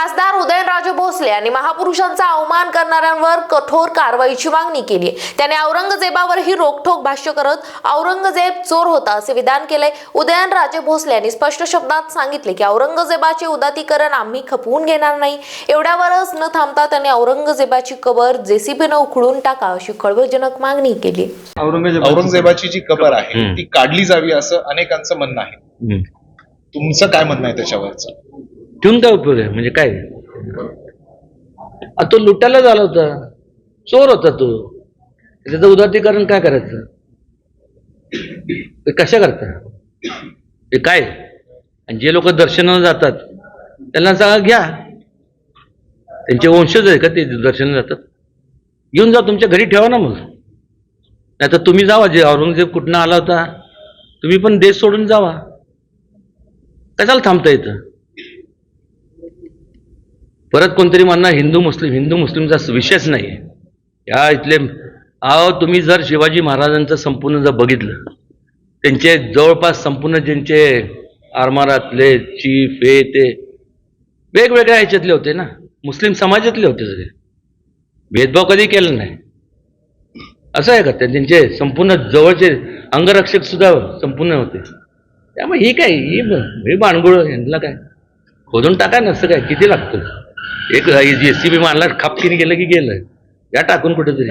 खासदार उदयनराजे भोसले यांनी महापुरुषांचा अवमान करणाऱ्यांवर कठोर कारवाईची मागणी केली आहे. त्याने औरंगजेबावरही रोखठोक भाष्य करत औरंगजेब चोर होता असे विधान केले उदयनराजे भोसले यांनी स्पष्ट शब्दात सांगितले की औरंगजेबाचे उदातीकरण आम्ही खपवून घेणार नाही. एवढ्यावरच न थांबता त्यांनी औरंगजेबाची कबर जेसीबीनं उखडून टाका अशी खळबळजनक मागणी केली. औरंगजेब औरंगजेबाची जी कबर आहे. ती काढली जावी असं अनेकांचं म्हणणं आहे. तुमचं काय म्हणणं आहे त्याच्यावरचं? ठेवून काय उपयोग आहे म्हणजे काय? तो लुटायला झाला होता. चोर होता तो. त्याचं उदातीकरण काय करायचं? ते कशा करता? ते काय? आणि जे लोक दर्शनाला जातात त्यांना सांगा घ्या. त्यांचे वंशज आहे का ते दर्शनाला जातात? घेऊन जा तुमच्या घरी ठेवा ना मग. नाही तर तुम्ही जावा जे औरंगजेब कुठनं आला होता तुम्ही पण देश सोडून जावा. कशाला थांबता येतं परत कोणतरी म्हणणार हिंदू मुस्लिम हिंदू मुस्लिमचा विषयच नाही. आहे या इथले अहो तुम्ही जर शिवाजी महाराजांचं संपूर्ण जर बघितलं त्यांचे जवळपास संपूर्ण ज्यांचे आरमारातले चीफ हे ते वेगवेगळ्या ह्याच्यातले होते ना. मुस्लिम समाजातले होते सगळे. भेदभाव कधी केला नाही. असं आहे का? त्या- त्यांचे संपूर्ण जवळचे अंगरक्षक सुद्धा संपूर्ण होते. त्यामुळे ही काय ही हे बाणगुळ यांना काय? खोदून टाका नसतं काय? किती लागतं? एक जे सी बी मारला खापकीने गेलं की गेलं या टाकून कुठेतरी